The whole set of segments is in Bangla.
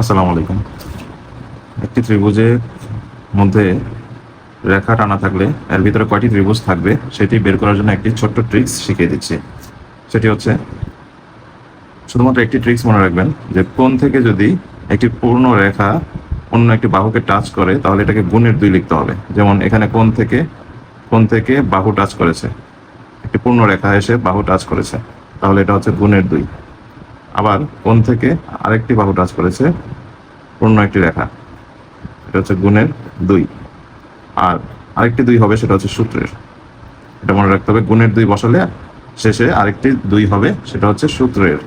আসসালামু আলাইকুম। একটি ত্রিভুজের মধ্যে রেখা টানা থাকলে এর ভিতরে কয়টি ত্রিভুজ থাকবে সেটি বের করার জন্য একটি ছোট্ট ট্রিক্স শিখিয়ে দিচ্ছি। সেটি হচ্ছে, শুধুমাত্র একটি ট্রিক্স মনে রাখবেন যে কোন থেকে যদি একটি পূর্ণ রেখা অন্য একটি বাহুকে টাচ করে, তাহলে এটাকে গুণের দুই লিখতে হবে। যেমন এখানে কোন থেকে কোন থেকে বাহু টাচ করেছে। একটি পূর্ণ রেখা এসে বাহু টাচ করেছে। তাহলে এটা হচ্ছে গুণের দুই। আবার কোন থেকে আরেকটি বাহু টাচ করেছে? পূর্ণ একটি রেখা। এটা হচ্ছে গুণের দুই। আর আরেকটি দুই হবে, সেটা হচ্ছে সূত্রের। এটা মনে রাখতে হবে, গুণের দুই বসালে শেষে আরেকটি দুই হবে, সেটা হচ্ছে সূত্রের।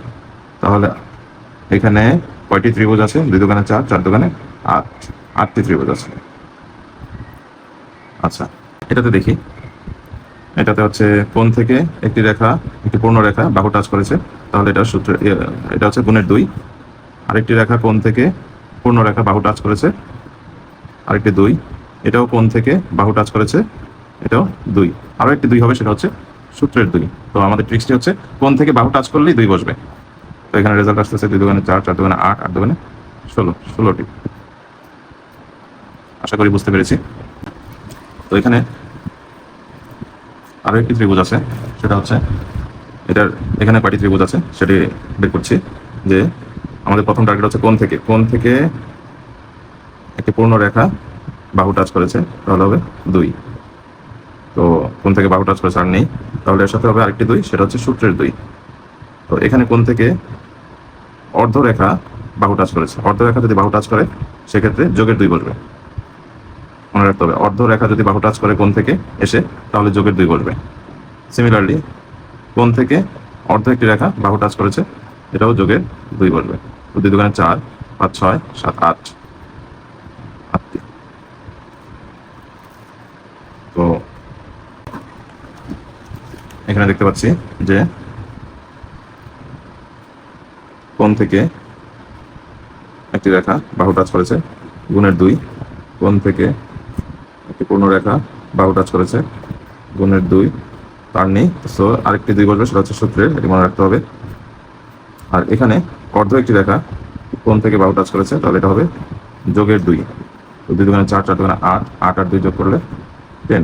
তাহলে এখানে কয়টি ত্রিভুজ আছে? দুই দোকানে চার চার দোকানে আট। আটটি ত্রিভুজ আছে। আচ্ছা এটাতে দেখি। এটাতে হচ্ছে কোন থেকে একটি রেখা, একটি পূর্ণ রেখা বাহু টাচ করেছে। তাহলে এটা সূত্র এটা হচ্ছে গুণের দুই। আরেকটি রেখা কোন থেকে পূর্ণ রেখা বাহু টাচ করেছে। আরেকটি দুই। এটাও কোন থেকে বাহু টাচ করেছে। এটাও দুই। আরও একটি দুই হবে, সেটা হচ্ছে সূত্রের দুই। তো আমাদের ট্রিক্সটি হচ্ছে কোন থেকে বাহু টাচ করলেই দুই বসবে। তো এখানে রেজাল্ট আসতেছে দুই দোকানে চার চার দোকানে আট আট দোকানে ষোলো। ষোলোটি। আশা করি বুঝতে পেরেছি। তো এখানে আরও একটি ত্রিভুজ আছে, সেটা হচ্ছে এটার এখানে কয়টি ত্রিভুজ আছে সেটি বের করছি, যে আমাদের প্রথম টার্গেট হচ্ছে কোন থেকে। কোন থেকে একটি পূর্ণ রেখা বাহু টাচ করেছে, তাহলে হবে দুই। তো কোন থেকে বাহু টাচ করেছে আর নেই, তাহলে এর সাথে হবে আরেকটি দুই, সেটা হচ্ছে সূত্রের দুই। তো এখানে কোন থেকে অর্ধরেখা বাহু টাচ করেছে। অর্ধরেখা যদি বাহু টাচ করে, সেক্ষেত্রে যোগের দুই বসবে। মনে রাখতে হবে। অর্ধরেখা যদি বাহু টাচ করে কোন থেকে এসে, তাহলে যোগের দুই বসবে সিমিলারলি কোন থেকে অর্ধ একটি রেখা বাহু টাচ করেছে, এটাও যোগের দুই বসবে দুই দোকানে চার, পাঁচ, ছয়, সাত, আট তো এখানে দেখতে পাচ্ছি যে কোন থেকে একটি রেখা বাহু টাচ করেছে, গুণের দুই কোন থেকে একটি পূর্ণ রেখা বাহু টাচ করেছে, গুণের দুই, তার নেই। সো আরেকটি দুই বলবে, সেটা হচ্ছে সূত্রের, এটি মনে রাখতে হবে। আর এখানে অর্ধ একটি রেখা কোন থেকে বাহু টাচ করেছে, তাহলে এটা হবে যোগের দুই। দুই দোকানে চার চার দোকানে আট আট আর দুই যোগ করলে টেন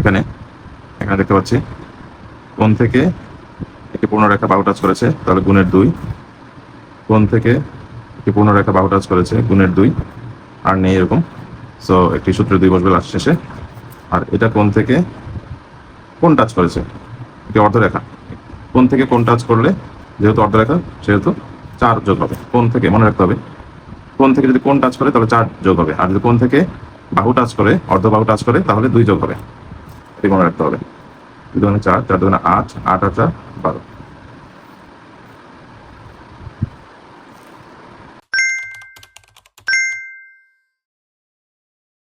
এখানে এখানে দেখতে পাচ্ছি কোন থেকে একটি পূর্ণ রেখা বাহু টাচ করেছে, তাহলে গুণের দুই। কোন থেকে একটি পূর্ণ রেখা বাহু টাচ করেছে, গুণের দুই। আর নেই এরকম। সো একটি সূত্রে দুই বসবে লাস্ট শেষে। আর এটা কোন থেকে? কোন টাচ করেছে? একটি অর্ধরেখা। কোন থেকে কোন টাচ করলে? যেহেতু অর্ধরেখা, সেহেতু চার যোগ হবে। কোন থেকে? মনে রাখতে হবে। কোন থেকে যদি কোন টাচ করে, তাহলে চার যোগ হবে। আর যদি কোন থেকে বাহু টাচ করে, অর্ধ বাহু টাচ করে, তাহলে দুই যোগ হবে। এটি মনে রাখতে হবে। দুই দোকানে চার চার দোকানে আট আট আর চার বারো।